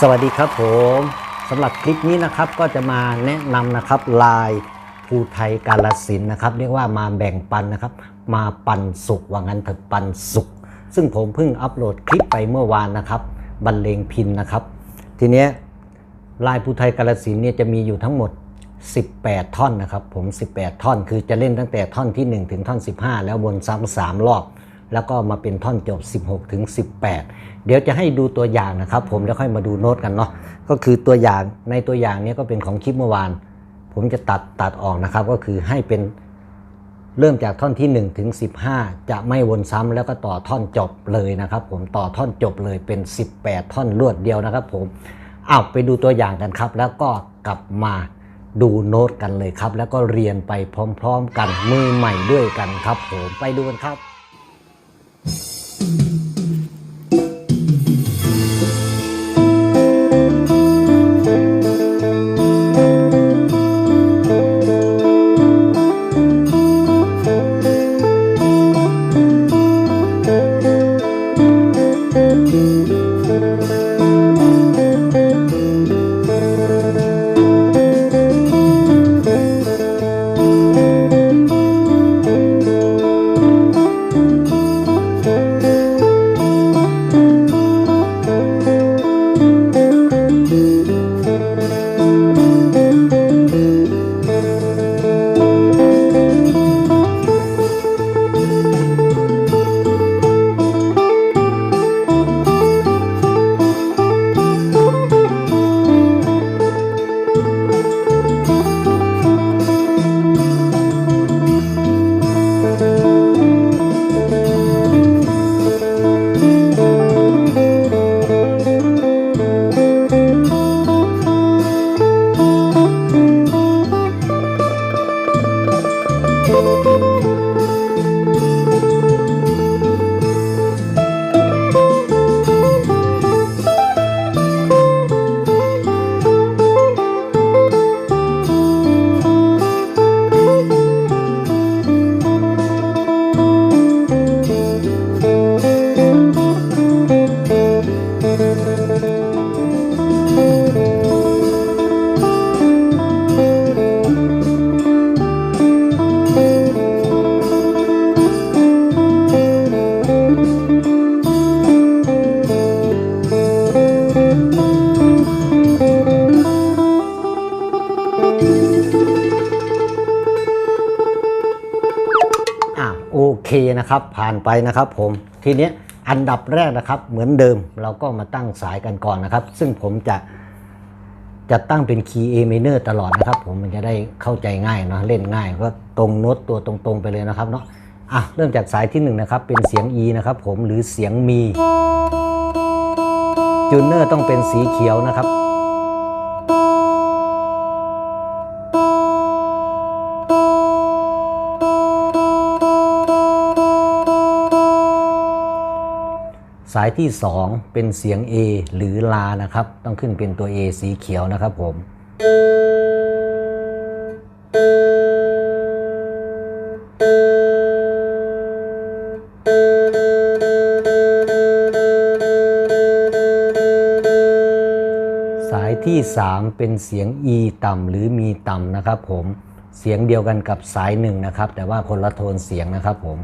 สวัสดีครับผมสำหรับคลิปนี้นะครับก็จะมาแนะนำนะครับลายภูไทยกาลสินนะครับ เรียกว่ามาแบ่งปันนะครับ มาปันสุขว่างั้นเถอะปันสุข ซึ่งผมเพิ่งอัปโหลดคลิปไปเมื่อวานนะครับบรรเลงพินนะครับ ทีเนี้ยลายภูไทยกาลสินเนี่ยจะมีอยู่ทั้งหมด 18 ท่อนนะครับ ผม 18 ท่อนคือจะเล่นตั้งแต่ท่อนที่ 1 ถึงท่อน 15 แล้ววนซ้ำสามรอบ แล้วก็มาเป็นท่อนจบ 16ถึง18 เดี๋ยวจะให้ดูตัวอย่างนะครับ ผมแล้วค่อยมาดูโน้ตกันเนาะก็คือตัวอย่างในตัวอย่างนี้ก็เป็นของคลิปเมื่อวาน ผมจะตัดตัดออกนะครับ ก็คือให้เป็นเริ่มจากท่อนที่1ถึง15 จะไม่วนซ้ำแล้วก็ต่อท่อนจบเลยนะครับ ผมต่อท่อนจบเลยเป็น 18 ท่อนรวดเดียวนะครับ ผมเอาไปดูตัวอย่างกันครับ แล้วก็กลับมาดูโน้ตกันเลยครับ แล้วก็เรียนไปพร้อม ๆ กันมือใหม่ด้วยกันครับ ผมไปดูกันครับ นะครับ ผ่านไปนะครับผมทีนี้อันดับแรกนะครับ เหมือนเดิมเราก็มาตั้งสายกันก่อนนะครับ ซึ่งผมจะจะตั้งเป็นคีย์ A minor ตลอดนะครับ ผมมันจะได้เข้าใจง่ายเนาะเล่นง่ายก็ตรงโน้ตตัวตรงๆไปเลยนะครับเนาะอะเริ่มจากสายที่1นงนะครับ เป็นเสียง E นะครับผมหรือเสียงมีจูเนอร์ต้องเป็นสีเขียวนะครับ สายที่ 2 เป็นเสียง A หรือลานะครับ ต้องขึ้นเป็นตัว A สีเขียวนะครับผม สายที่ 3 เป็นเสียง E ต่ำหรือมีต่ำนะครับผม เสียงเดียวกันกับสายหนึ่งนะครับ แต่ว่าคนละโทนเสียงนะครับผม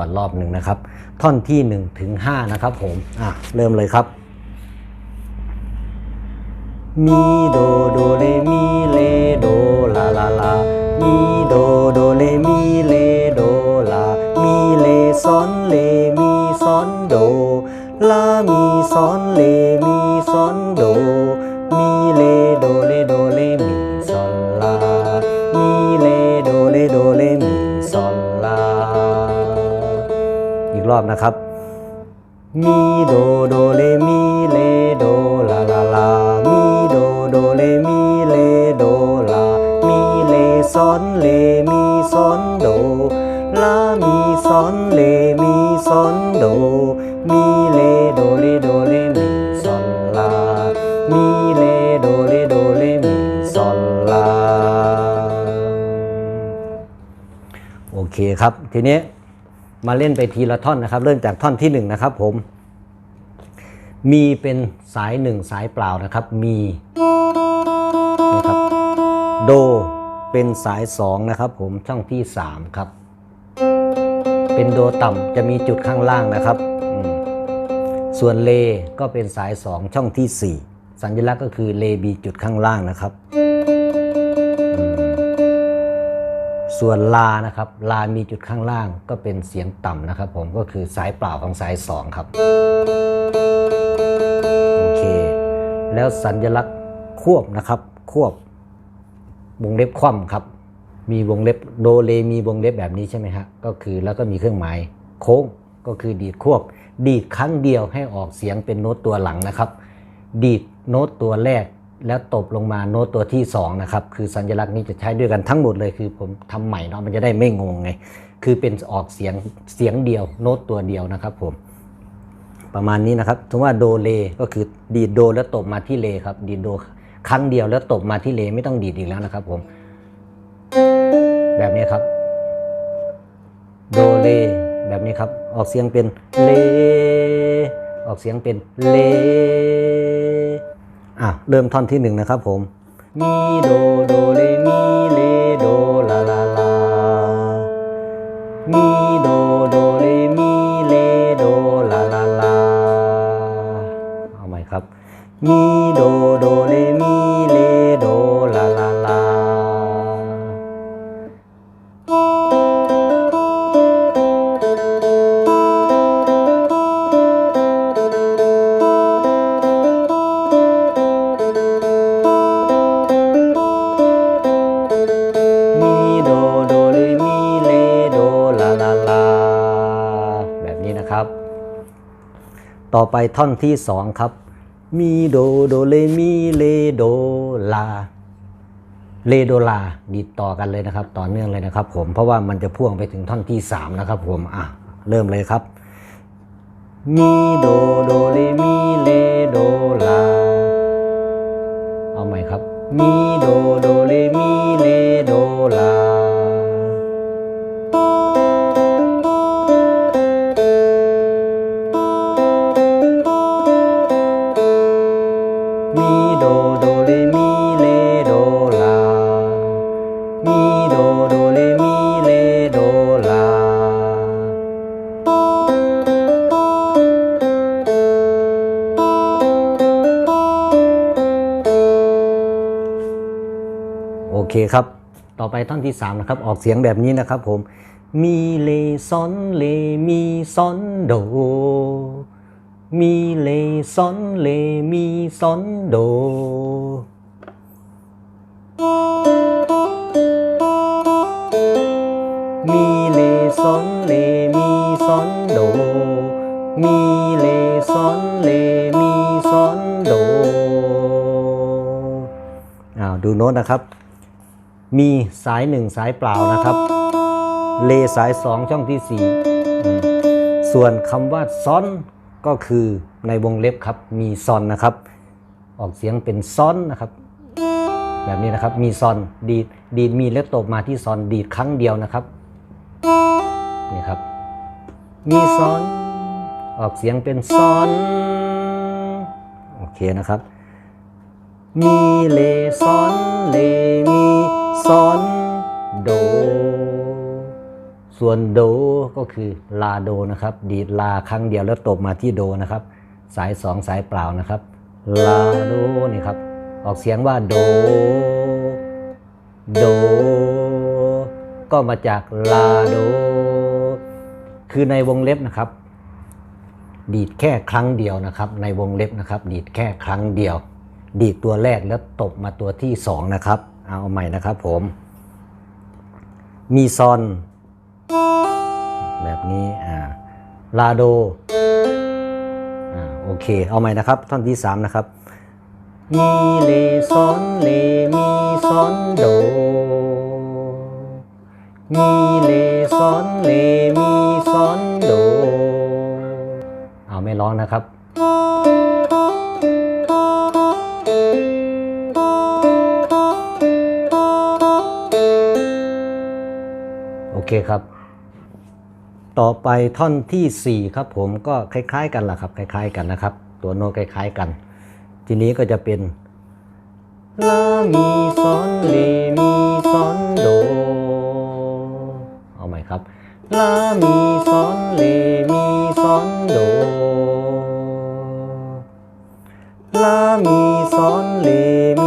ก่อนรอบหนึ่งนะครับ ท่อนที่1ถึง5นะครับผมอะเริ่มเลยครับ มี อบนะครับ มีโดโดเลมีเลโดลาลาลา มีโดโดเลมีเลโดลา มีเลซอนเลมีซอนโด ลา มีซอนเลมีซอนโด มีเลโดเลโดเลมีซอนลา มีเลโดเลโดเลมีซอนลา โอเคครับ ทีนี้ มาเล่นไปทีละท่อนนะครับ เริ่มจากท่อนที่หนึ่งนะครับผม มีเป็นสายหนึ่งสายเปล่านะครับ มีนะครับโดเป็นสายสองนะครับผมช่องที่สามครับ เป็นโดต่ำจะมีจุดข้างล่างนะครับ ส่วนเลก็เป็นสายสองช่องที่สี่สัญลักษณ์ก็คือเลบีจุดข้างล่างนะครับ ส่วนลานะครับลามีจุดข้างล่างก็เป็นเสียงต่ำนะครับ ผมก็คือสายเปล่าของสายสองครับโอเค แล้วสัญลักษณ์ควบนะครับควบวงเล็บคว่ำครับ มีวงเล็บโดเลมีวงเล็บแบบนี้ใช่ไหมฮะก็คือแล้วก็มีเครื่องหมายโค้งก็คือดีดควบ ดีดครั้งเดียวให้ออกเสียงเป็นโน้ตตัวหลังนะครับ ดีดโน้ตตัวแรก แล้วตบลงมาโน้ตตัวที่สองนะครับคือสัญลักษณ์นี้จะใช้ด้วยกันทั้งหมดเลยคือผมทำใหม่เนาะมันจะได้ไม่งงไง คือเป็นออกเสียงเสียงเดียวโน้ตตัวเดียวนะครับผม ประมาณนี้นะครับถึงว่าโดเลก็คือดีดโดแล้วตบมาที่เลครับ ดีดโดครั้งเดียวแล้วตบมาที่เลไม่ต้องดีดอีกแล้วนะครับผม แบบนี้ครับ โดเลแบบนี้ครับ ออกเสียงเป็นเล ออกเสียงเป็นเล อะเริ่มท่อนที่หนึ่งนะครับผม มีโดโดเลมี ต่อไปท่อนที่สองครับ มีโดโดเลมีเลโดลาเลโดลาดีต่อกันเลยนะครับ ต่อเนื่องเลยนะครับ ผมเพราะว่ามันจะพ่วงไปถึงท่อนที่สามนะครับ ผมอะเริ่มเลยครับ มีโดโดเลมี ต่อไปท่อนที่3นะครับออกเสียงแบบนี้นะครับผมมีเลซอนเลมีซอนโด มีเลซอนเลมีซอนโด มีเลซอนเลมีซอนโด มีเลซอนเลมีซอนโดอ้าวดูโน้ตนะครับ มีสายหนึ่งสายเปล่านะครับ เลสายสองช่องที่สี่ส่วนคำว่าซ้อนก็คือในวงเล็บครับ มีซอนนะครับ ออกเสียงเป็นซ้อนนะครับ แบบนี้นะครับมีซอนดีดดีดมีแล้วตบมาที่ซอนดีดครั้งเดียวนะครับนี่ครับ มีซอน ออกเสียงเป็นซอนโอเคนะครับ มีเลซอนเลม ซอนโด ส่วนโดก็คือลาโดนะครับ ดีดลาครั้งเดียวแล้วตบมาที่โดนะครับ สายสองสายเปล่านะครับ ลาโดนี่ครับ ออกเสียงว่าโด โด ก็มาจากลาโด คือในวงเล็บนะครับ ดีดแค่ครั้งเดียวนะครับ ในวงเล็บนะครับ ดีดแค่ครั้งเดียว ดีดตัวแรกแล้วตบมาตัวที่สองนะครับ เอาใหม่นะครับผม มีซอน แบบนี้อ่าลาโดอ่าโอเค เอาใหม่นะครับ ท่อนที่สามนะครับ มีเลซอนเลมีซอนโด มีเลซอนเลมีซอนโด เอาไม่ร้องนะครับ เคครับ ต่อไปท่อนทีสี่ 4 ครับผมก็คล้าย ๆ กันล่ะครับคล้าย ๆ กันนะครับ ตัวโน้ตคล้าย ๆ กัน ทีนี้ก็จะเป็นลามีซอนเลมีซอนโดเอาใหม่ครับลามีซอนเลมีซอนโดลามีซอนเลม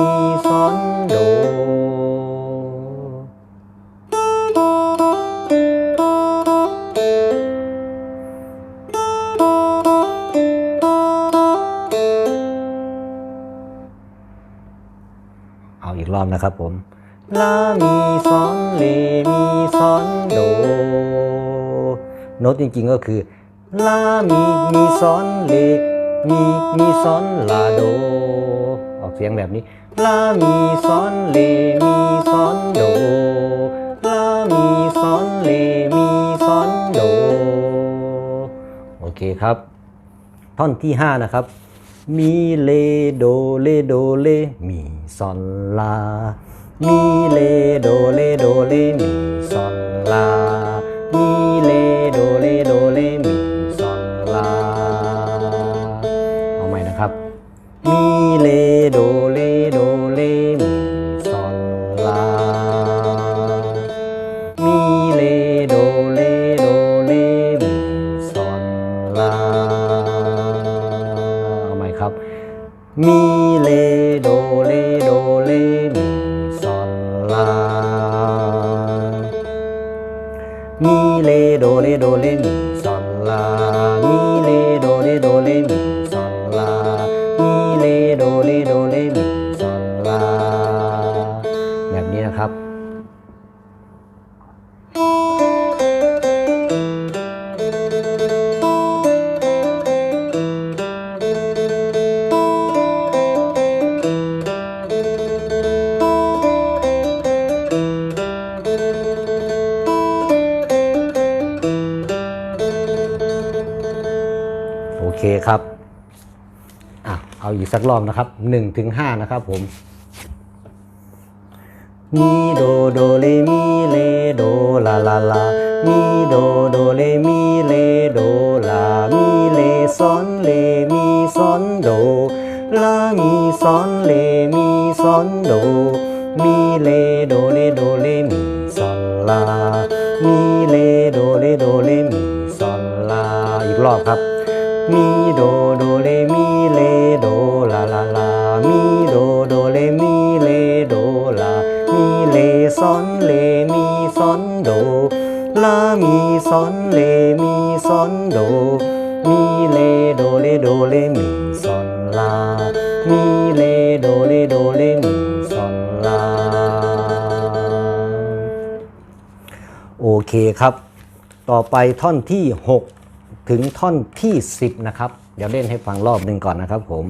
นะครับผมลา มีซอนเลมีซอนโด โน้ตจริงๆก็คือลา มีมีซอนเลมีมีซอนลาโด ออกเสียงแบบนี้ลา มีซอนเลมีซอนโดลา มีซอนเลมีซอนโด โอเคครับ ท่อนที่ 5 นะครับ มีเลโดเลโดเลมีซอนลา มีเลโดเลโดเลมีซอนลา โดเลโดเลมี อีกสักรอบนะครับ1ถึง5นะครับผมมีโดโดเลมีเลโดลาลาลามีโดโดเลมีเลโดลามีเลซอนเลมีซอนโดลามีซอนเลมีซอนโดมีเลโดเลโดเลมีซอนลามีเลโดเลโดเลมีซอนลาอีกรอบครับมีโดโด ซอนเลมีซอนโด มีเลโดเลโดเลมีซอนลา มีเลโดเลโดเลมีซอนลา โอเคครับ ต่อไปท่อนที่ 6 ถึงท่อนที่ 10 นะครับ เดี๋ยวเล่นให้ฟังรอบหนึ่งก่อนนะครับผม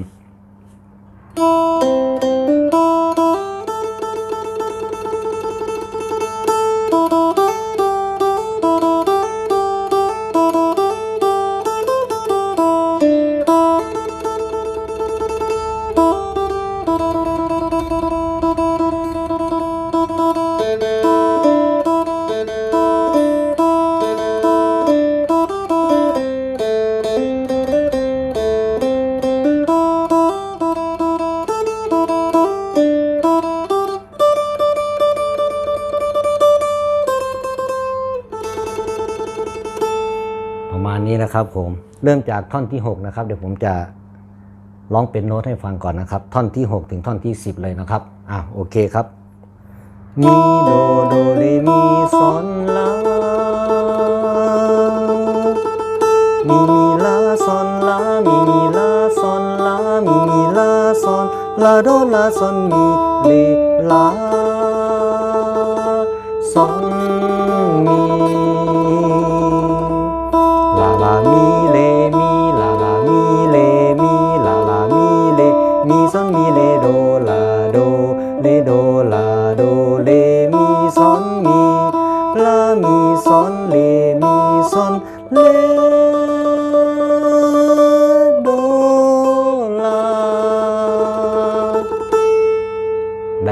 เริ่มจากท่อนที่ 6 นะครับ เดี๋ยวผมจะร้องเป็นโน้ตให้ฟังก่อนนะครับ ท่อนที่ 6 ถึงท่อนที่ 10 เลยนะครับ อะโอเคครับมีโดโดเรมีซอนลามีมีลาซอนลามีมีลาซอนลามีมีลาซอนลาโดลาซอนมีเลลา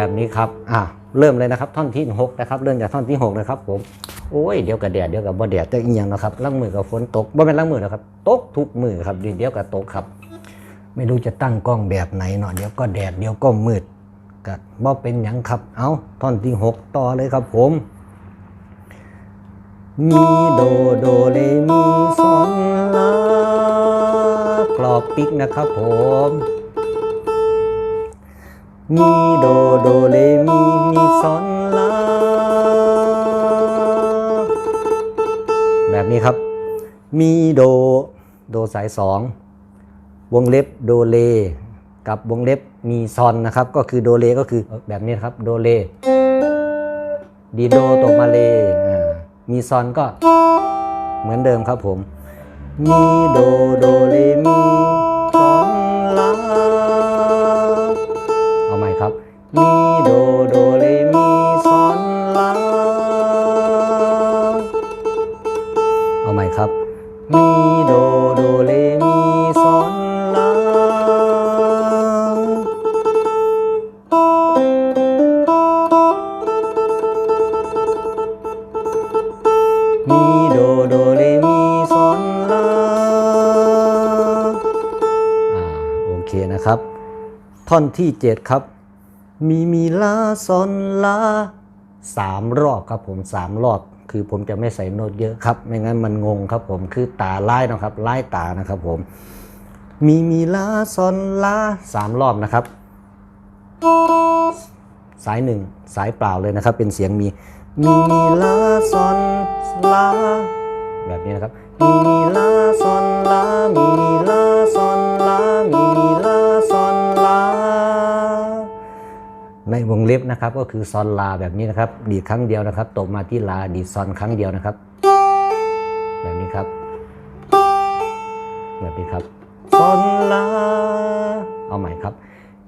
แบบนี้ครับอะเริ่มเลยนะครับ ท่อนที่6นะครับเริ่มจากท่อนที่6นะครับผมโอ้ยเดี๋ยวกับแดดเดี๋ยวกับบ่แดดแต่อีกอย่างนะครับล้างมือกับฝนตกบ่เป็นล้างมือนะครับตกทุกมือครับเดี๋ยวกับตกครับ ไม่รู้จะตั้งกล้องแบบไหนเนาะเดี๋ยวก็แดดเดี๋ยวก็มืดก็บ่เป็นหยังครับ เอาท่อนที่ 6 ต่อเลยครับผมมีโดโดเลมีซอนลากรอบปิกนะครับผม มีโดโดเลมีมีซอนลาแบบนี้ครับ มีโดโดสายสองวงเล็บโดเล กับวงเล็บมีซอนนะครับ ก็คือโดเลก็คือแบบนี้ครับโดเลดีโดตกมาเลมีซอนก็เหมือนเดิมครับผม มีโดโดเลมี ท่อนที่ 7 ครับ มีมีลาซอนลาสามรอบครับผมสามรอบ คือผมจะไม่ใส่โน้ตเยอะครับ ไม่งั้นมันงงครับผมคือตาไล่นะครับไล่ตานะครับผม มีมีลาซอนลาสามรอบนะครับ สายหนึ่งสายเปล่าเลยนะครับ เป็นเสียงมี มีมีลาซอนลาแบบนี้นะครับ มีมีลาซอนลามีมีลา ในวงเล็บนะครับก็คือซอนลาแบบนี้นะครับ ดีดครั้งเดียวนะครับ ตกมาที่ลาดีดซอนครั้งเดียวนะครับ แบบนี้ครับ แบบนี้ครับซอนลาเอาใหม่ครับ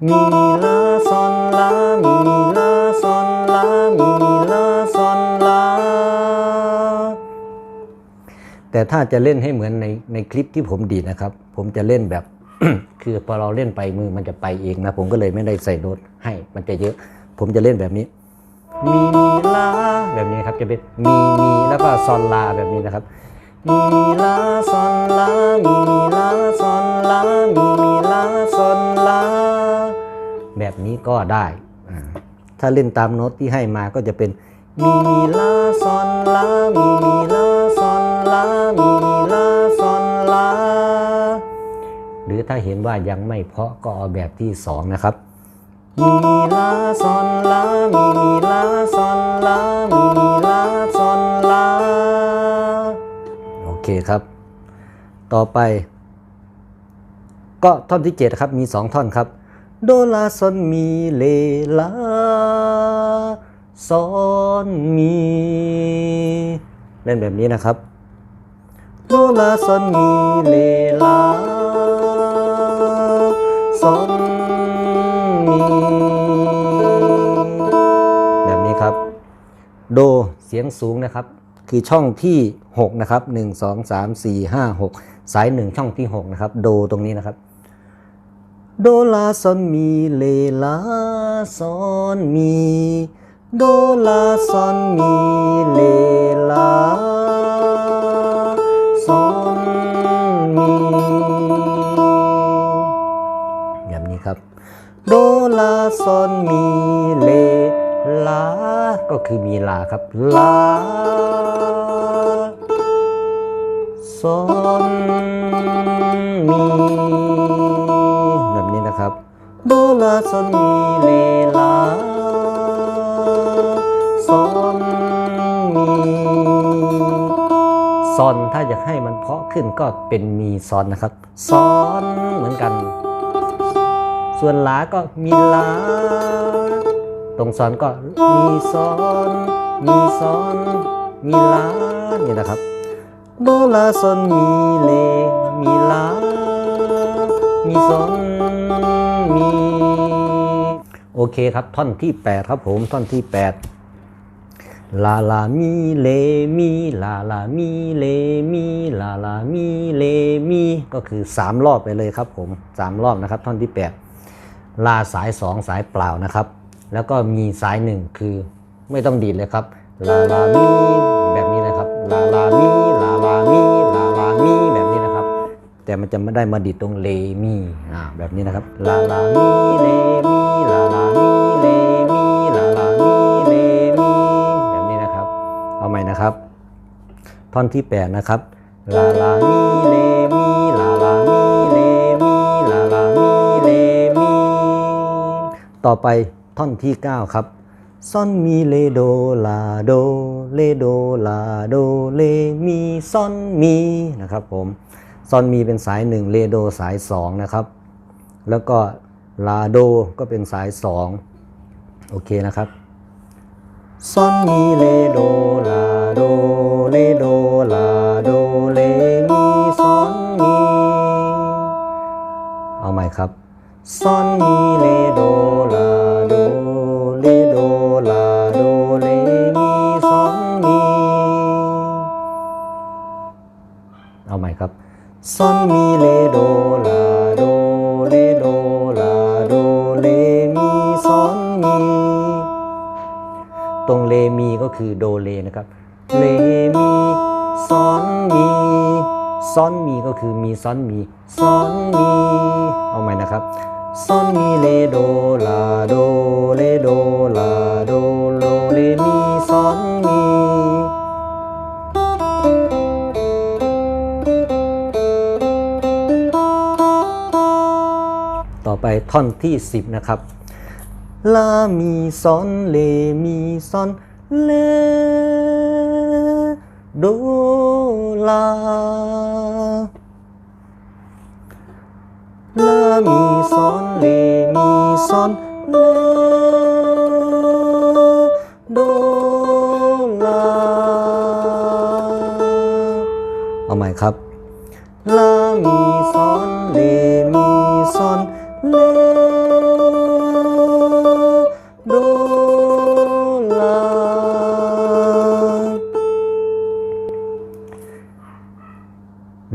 มีมีลาซอนลามีมีลาซอนลามีมีลาซอนลาแต่ถ้าจะเล่นให้เหมือนในในคลิปที่ผมดีดนะครับ ผมจะเล่นแบบ คือพอเราเล่นไปมือมันจะไปเองนะ ผมก็เลยไม่ได้ใส่โน้ตให้มันจะเยอะ ผมจะเล่นแบบนี้ มีมีลาแบบนี้ครับจะเป็นมีมีแล้วก็ซอนลาแบบนี้นะครับ มีมีลาซอนลามีมีลาซอนลามีมีลาซอนลาแบบนี้ก็ได้ถ้าเล่นตามโน้ตที่ให้มาก็จะเป็นมีมีลาซอนลามีมีลาซอนลามีมีลา หรือถ้าเห็นว่ายังไม่เพราะก็เอาแบบที่สองนะครับ มีมีลาซอนลา มีมีลาซอนลา มีมีลาซอนลา โอเคครับ ต่อไป ก็ท่อนที่ 7 ครับ มี 2 ท่อนครับ โดลาซอนมีเลลาซอนมี เล่นแบบนี้นะครับ โดลาซอนมีเลลา โดเสียงสูงนะครับ คือช่องที่ 6 นะครับ 1 2 3 4 5 6 สาย 1 ช่องที่ 6 นะครับ โดตรงนี้นะครับ โดลาซอนมีเลลาซอนมีโดลาซอนมีเลลาซอนมีแบบนี้ครับ โดลาซอนมีเล ลา ก็คือมีลาครับ ลาซอนมีแบบนี้นะครับโดลาซอนมีเลลาซอนมีซอนถ้าอยากให้มันเพาะขึ้นก็เป็นมีซอนนะครับซอนเหมือนกัน ส่วนลาก็มีลา ตรงซอนก็มีซอนมีซอนมีลาเนี่ยนะครับโดลาซอนมีเลมีลามีซอนมีโอเคครับท่อนที่ 8 ครับผมท่อนที่ 8 ลาลามีเลมีลาลามีเลมีลาลามีเลมีก็คือ 3 รอบไปเลยครับผม 3 รอบนะครับท่อนที่ 8 ลาสาย 2 สายเปล่านะครับ แล้วก็มีสายหนึ่งคือไม่ต้องดีดเลยครับลาลามีแบบนี้นะครับลาลามีลาลามีลาลามีแบบนี้นะครับ แต่มันจะไม่ได้มาดีดตรงเลมีอ่าแบบนี้นะครับลาลามีเลมีลาลามีเลมีลาลามีเลมีแบบนี้นะครับ เอาใหม่นะครับ ท่อนที่แปดนะครับลาลามีเลมีลาลามีเลมีลาลามีเลมีต่อไป ท่อนที่ 9 ครับซอนมีเลโดลาโดเลโดลาโดเลมีซอนมีนะครับผมซอนมีเป็นสาย 1 เลโดสาย 2 นะครับ แล้วก็ลาโดก็เป็นสาย 2 โอเคนะครับซอนมีเลโดลาโดเลโดลาโดเลมีซอนมีเอาใหม่ครับซอนมีเลโดลาโด ซอนมีเลโดลาโดเลโดลาโดเลมีซอนมีตรงเลมีก็คือโดเลนะครับเลมีซอนมีซอนมีก็คือมีซอนมีซอนมีเอาใหม่นะครับซอนมีเลโดลาโดเลโดลาโด ไปท่อนที่ 10 นะครับลามีซอนเลมีซอนเลโดลาลามีซอนเลมีซอนเลโดลาเอาใหม่ครับลามีซอนเลมีซอน เลโดลา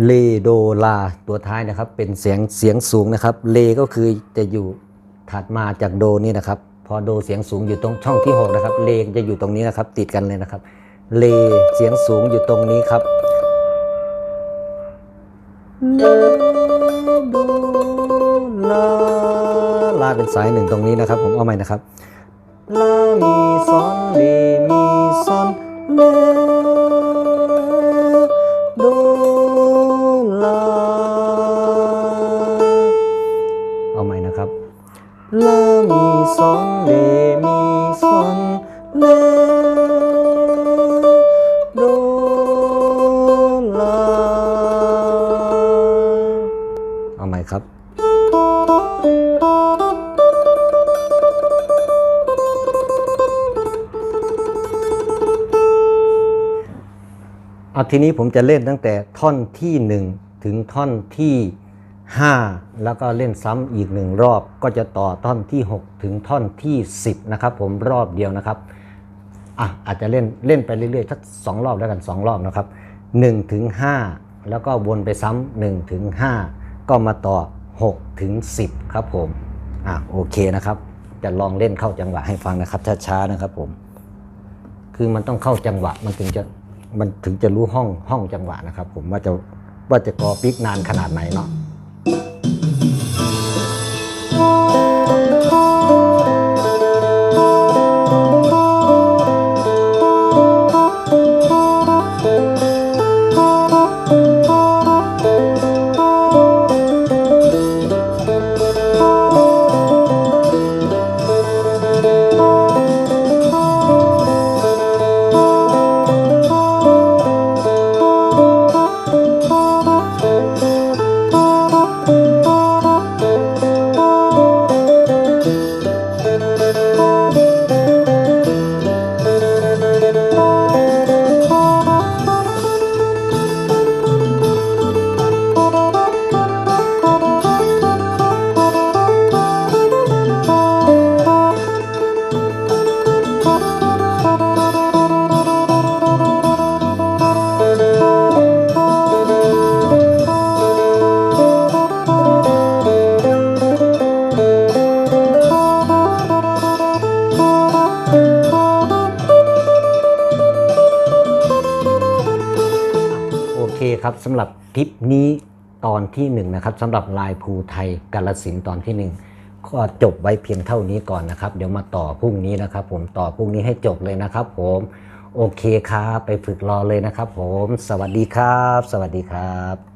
เลโดลาตัวท้ายนะครับ เป็นเสียงเสียงสูงนะครับ เลก็คือจะอยู่ถัดมาจากโดนี่นะครับ พอโดเสียงสูงอยู่ตรงช่องที่ 6 นะครับ เลจะอยู่ตรงนี้นะครับ ติดกันเลยนะครับ เลเสียงสูงอยู่ตรงนี้ครับเลโด ลาเป็นสายหนึ่งตรงนี้นะครับ ผมเอาใหม่นะครับลามีซอนเลมีซอนเลโดลาเอาใหม่นะครับลามีซอนเลมีซอนเล ทีนี้ผมจะเล่นตั้งแต่ท่อนที่ 1 ถึงท่อนที่ 5 แล้วก็เล่นซ้ำอีกหนึ่งรอบก็จะต่อท่อนที่ 6 ถึงท่อนที่ 10 นะครับ ผมรอบเดียวนะครับอะอาจจะเล่นเล่นไปเรื่อยๆสักสองรอบแล้วกันสองรอบนะครับ1ถึง5แล้วก็วนไปซ้ำ1ถึง5ก็มาต่อ6ถึง10 ครับผมอะโอเคนะครับ จะลองเล่นเข้าจังหวะให้ฟังนะครับช้าๆนะครับผม คือมันต้องเข้าจังหวะมันถึงจะ มันถึงจะรู้ห้องห้องจังหวะนะครับ ผมว่าจะว่าจะกอปิกนานขนาดไหนเนาะ คลิปนี้ตอนที่หนึ่งนะครับสำหรับลายภูไทยกาลสินตอนที่หนึ่งก็จบไว้เพียงเท่านี้ก่อนนะครับ เดี๋ยวมาต่อพรุ่งนี้นะครับ ผมต่อพรุ่งนี้ให้จบเลยนะครับ ผมโอเคครับไปฝึกรอเลยนะครับ ผม สวัสดีครับ สวัสดีครับ